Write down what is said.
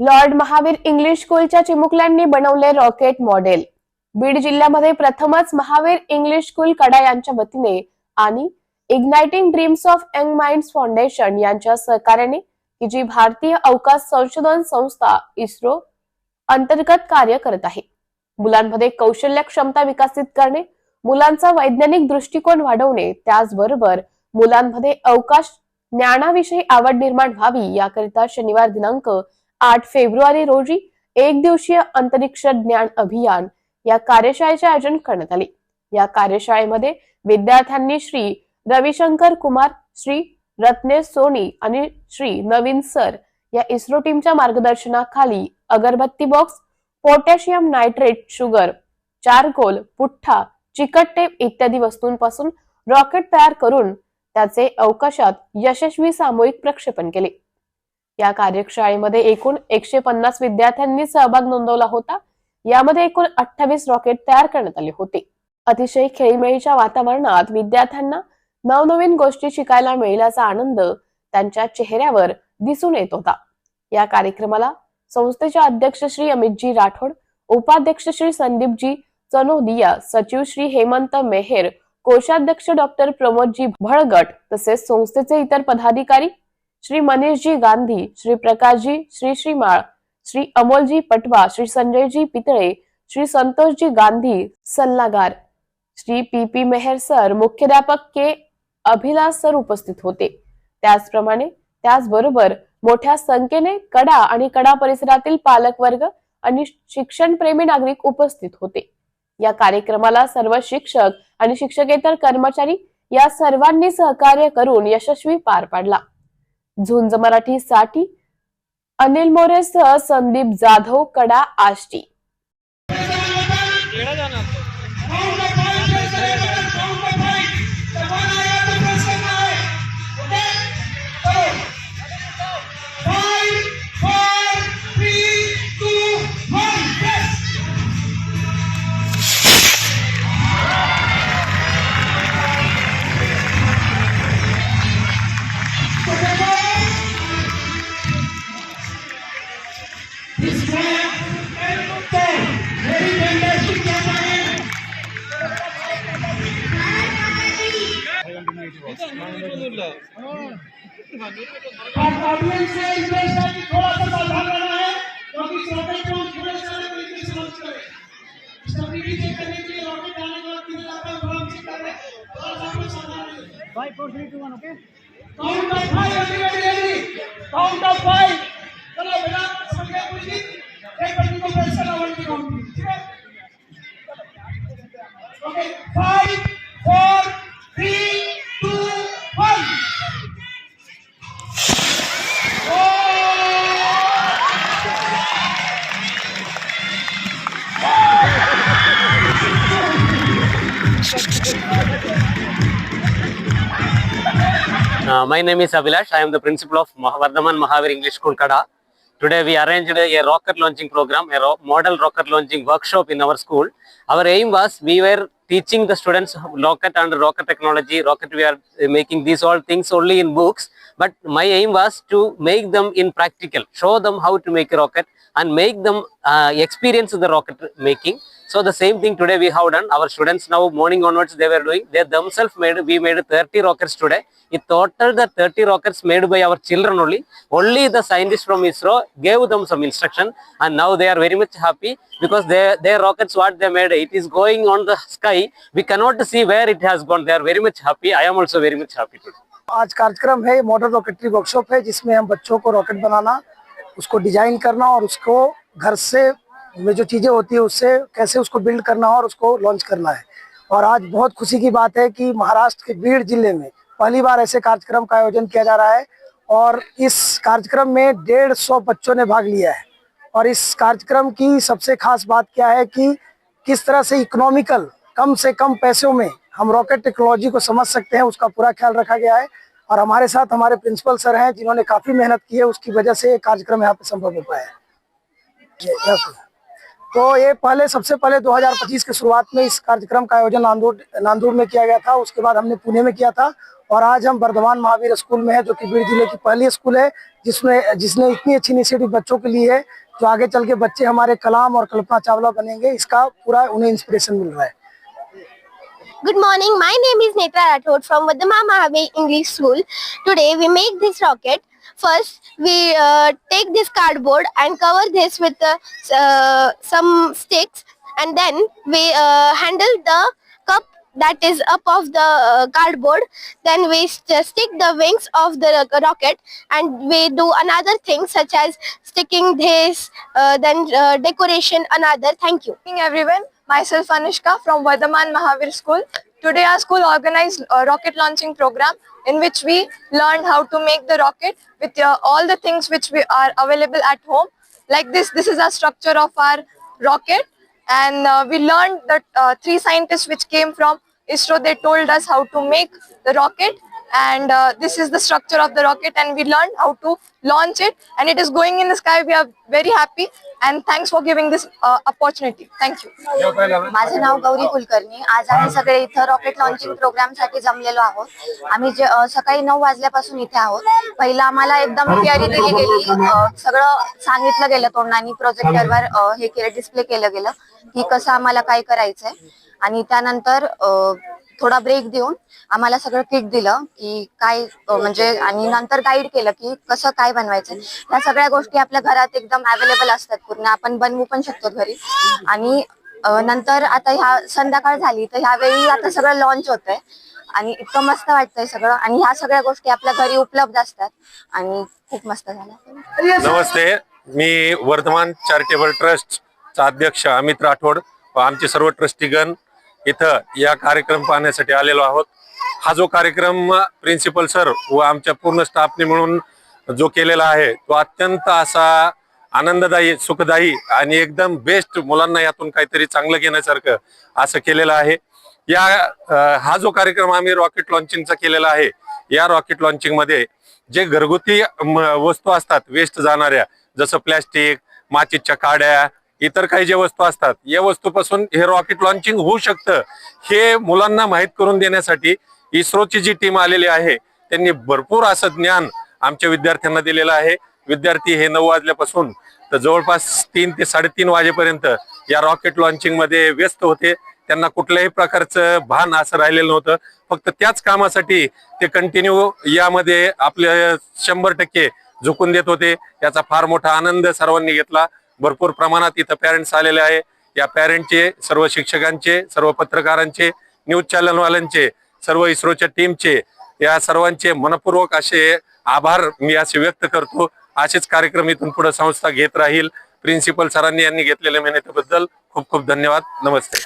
Lord Mahavir English स्कूलच्या चिमुकल्यांनी बनवले rocket model. Beed जिल्ह्यामध्ये प्रथमच महावीर इंग्लिश स्कूल कडा यांच्या वतीने आणि igniting dreams of young minds foundation यांच्या सहकार्याने की जी भारतीय अवकाश संशोधन संस्था इस्रो अंतर्गत कार्य करत आहे. मुलांमध्ये कौशल्य क्षमता विकसित करणे मुलांचा वैज्ञानिक दृष्टिकोन वाढवणे त्याचबरोबर मुलांमध्ये अवकाश ज्ञानाविषयी आवड निर्माण व्हावी याकरिता शनिवार दिनांक आठ फेब्रुवारी रोजी एक दिवसीय अंतरिक्ष ज्ञान अभियान या कार्यशाळेचे आयोजन करण्यात आले. या कार्यशाळेमध्ये विद्यार्थ्यांनी श्री रविशंकर कुमार श्री रत्नेश सोनी आणि श्री नवीन सर या इस्रो टीमच्या मार्गदर्शनाखाली अगरबत्ती box potassium nitrate sugar charcoal पुठ्ठा चिकट टेप इत्यादी वस्तूंपासून रॉकेट तयार करून त्याचे अवकाशात यशस्वी सामूहिक प्रक्षेपण केले. या कार्यशाळेमध्ये एकूण एकशे पन्नास विद्यार्थ्यांनी सहभाग नोंदवला होता. यामध्ये एकूण अठ्ठावीस रॉकेट तयार करण्यात आले होते. अतिशय खेळीमेळीच्या वातावरणात विद्यार्थ्यांना नवनवीन गोष्टी शिकायला मिळाल्याचा आनंद त्यांच्या चेहऱ्यावर दिसून येत होता. या कार्यक्रमाला संस्थेचे अध्यक्ष श्री अमितजी राठोड उपाध्यक्ष श्री संदीपजी चनोदिया सचिव श्री हेमंत मेहेर कोषाध्यक्ष डॉक्टर प्रमोदजी भळगट तसेच संस्थेचे इतर पदाधिकारी श्री मनीषजी गांधी श्री प्रकाशजी श्री श्रीमाळ श्री अमोलजी पटवा श्री संजयजी पितळे श्री संतोषजी गांधी सल्लागार. Shri P P Meher sir मुख्याध्यापक के अभिलाष सर उपस्थित होते. त्याचप्रमाणे त्याचबरोबर मोठ्या संख्येने कडा आणि कडा परिसरातील पालक वर्ग आणि शिक्षणप्रेमी नागरिक उपस्थित होते. या कार्यक्रमाला सर्व शिक्षक आणि शिक्षकेतर कर्मचारी या सर्वांनी सहकार्य करून यशस्वी पार पाडला. झुंज मराठी साठी Anil मोरेसह Sandeep Jadhav Kada Ashti. Five, four, three, two, one, okay? Count of five, everybody ready? Count of five. Press करना वन की काउंट ठीक है Uh, my name is Abhilash. I am the principal of Mahavardhaman Mahavir English School, Kada. Today we arranged a rocket launching program, a ro- model rocket launching workshop in our school. Our aim was we were teaching the students rocket and rocket technology, rocket we are uh, making these all things only in books. But my aim was to make them in practical, show them how to make a rocket and make them uh, experience the rocket making. So the same thing today we have done. Our students now morning onwards they were doing. They themselves made. We made 30 rockets today. In total, the 30 rockets made by our children only. Only the scientists from ISRO gave them some instruction, and now they are very much happy because their their rockets what they made it is going on the sky. We cannot see where it has gone. They are very much happy. I am also very much happy today. आज कार्यक्रम है model rocketry workshop है जिसमें हम बच्चों को rocket banana उसको design करना और उसको घर से में जो चीज़ें होती है, उससे कैसे उसको बिल्ड करना और उसको लॉन्च करना है। और आज बहुत खुशी की बात है कि महाराष्ट्र के बीड़ ज़िले में पहली बार ऐसे कार्यक्रम का आयोजन किया जा रहा है और इस कार्यक्रम में डेढ़ सौ बच्चों ने भाग लिया है। और इस कार्यक्रम की सबसे खास बात क्या है कि किस तरह से इकोनॉमिकल कम से कम पैसों में हम रॉकेट टेक्नोलॉजी को समझ सकते हैं, उसका पूरा ख्याल रखा गया है। और हमारे साथ हमारे प्रिंसिपल सर हैं, जिन्होंने काफ़ी मेहनत की है, उसकी वजह से ये कार्यक्रम यहाँ पे संभव हो पाया है. तो ये पहले, सबसे पहले 2025 के शुरुआत में इस कार्यक्रम का आयोजन नांदूर नांदूर में किया गया था उसके बाद हमने पुणे में किया था और आज हम वर्धमान महावीर स्कूल में है, जो कि बीड़ ज़िले की पहली स्कूल है, जिसमें, जिसने इतनी अच्छी इनिशिएटिव बच्चों के लिए है, जो आगे चल के बच्चे हमारे कलाम और कल्पना चावला बनेंगे, इसका पूरा उन्हें इंस्पिरेशन मिल रहा है Good morning. My name is Netra Rathod from Vadama Mahavir English School. Today we make this rocket. First, we uh, take this cardboard and cover this with uh, uh, some sticks, and then we uh, handle the cup that is up of the uh, cardboard. Then we st- stick the wings of the ro- rocket, and we do another thing such as sticking this, uh, then uh, decoration, another. Thank you. morning everyone myself anushka from vadaman mahavir school today our school organized a rocket launching program in which we learned how to make the rocket with uh, all the things which we are available at home. Like this this is a structure of our rocket. And uh, we learned that uh, three scientists which came from isro they told us how to make the rocket and uh, this is the structure of the rocket and we learned how to launch it. And it is going in the sky. We are very happy. And thanks for giving this uh, opportunity. Thank you. माझे नाव गौरी कुलकर्णी. आज आम्ही सगळे इथं rocket launching प्रोग्रामसाठी जमलेलो आहोत. आम्ही जे अ, सकाळी नऊ वाजल्यापासून इथे आहोत. पहिलं आम्हाला एकदम तयारी दिली गेली. अ, सगळं सांगितलं गेलं तोंडाने. प्रोजेक्टरवर हे केलं डिस्प्ले केलं गेलं की कसं आम्हाला काय करायचंय. आणि त्यानंतर अ, थोडा ब्रेक देऊन आम्हाला सगळं किट दिलं की काय म्हणजे आणि नंतर गाईड केलं की कसं काय बनवायचं. त्या सगळ्या गोष्टी आपल्या घरात एकदम अवेलेबल असतात. पूर्ण आपण बनवू पण शकतो घरी. आणि नंतर आता ह्या संध्याकाळ झाली तर ह्यावेळी आता सगळं लॉन्च होतंय. आणि इतकं मस्त वाटतंय सगळं. आणि ह्या सगळ्या गोष्टी आपल्या घरी उपलब्ध असतात. आणि खूप मस्त झालं. नमस्ते. मी वर्धमान चॅरिटेबल ट्रस्ट चा अध्यक्ष अमित राठोड व आमचे सर्व ट्रस्टीगण इथं या कार्यक्रम पाहण्यासाठी आलेलो आहोत. हा जो कार्यक्रम प्रिन्सिपल सर व आमच्या पूर्ण स्टाफने म्हणून जो केलेला आहे तो अत्यंत असा आनंददायी सुखदायी आणि एकदम बेस्ट मुलांना यातून काहीतरी चांगलं घेण्यासारखं असं केलेलं आहे. या हा जो कार्यक्रम आम्ही रॉकेट लॉन्चिंगचा केलेला आहे या रॉकेट लॉन्चिंगमध्ये जे घरगुती म, वस्तू असतात वेस्ट जाणाऱ्या जसं प्लॅस्टिक माचीच्या काड्या इतर काही ज्या वस्तू असतात या वस्तूपासून हे रॉकेट लॉन्चिंग होऊ शकतं हे मुलांना माहीत करून देण्यासाठी इस्रोची जी टीम आलेली आहे त्यांनी भरपूर असं ज्ञान आमच्या विद्यार्थ्यांना दिलेलं आहे. विद्यार्थी हे नऊ वाजल्यापासून तर जवळपास तीन ते साडेतीन वाजेपर्यंत या रॉकेट लॉन्चिंगमध्ये व्यस्त होते. त्यांना कुठल्याही प्रकारचं भान असं राहिलेलं नव्हतं. फक्त त्याच कामासाठी ते कंटिन्यू यामध्ये आपले शंभर टक्के झुकून देत होते. याचा फार मोठा आनंद सर्वांनी घेतला. भरपूर प्रमाणात इथं पॅरेंट्स आलेले आहे. या पॅरेंटचे सर्व शिक्षकांचे सर्व पत्रकारांचे न्यूज चॅनलवाल्यांचे सर्व इस्रोच्या टीमचे या सर्वांचे मनपूर्वक असे आभार मी असे व्यक्त करतो. असेच कार्यक्रम इथून पुढे संस्था घेत राहील. प्रिन्सिपल सरांनी यांनी घेतलेल्या मेहनतीबद्दल खूप खूप धन्यवाद. नमस्ते.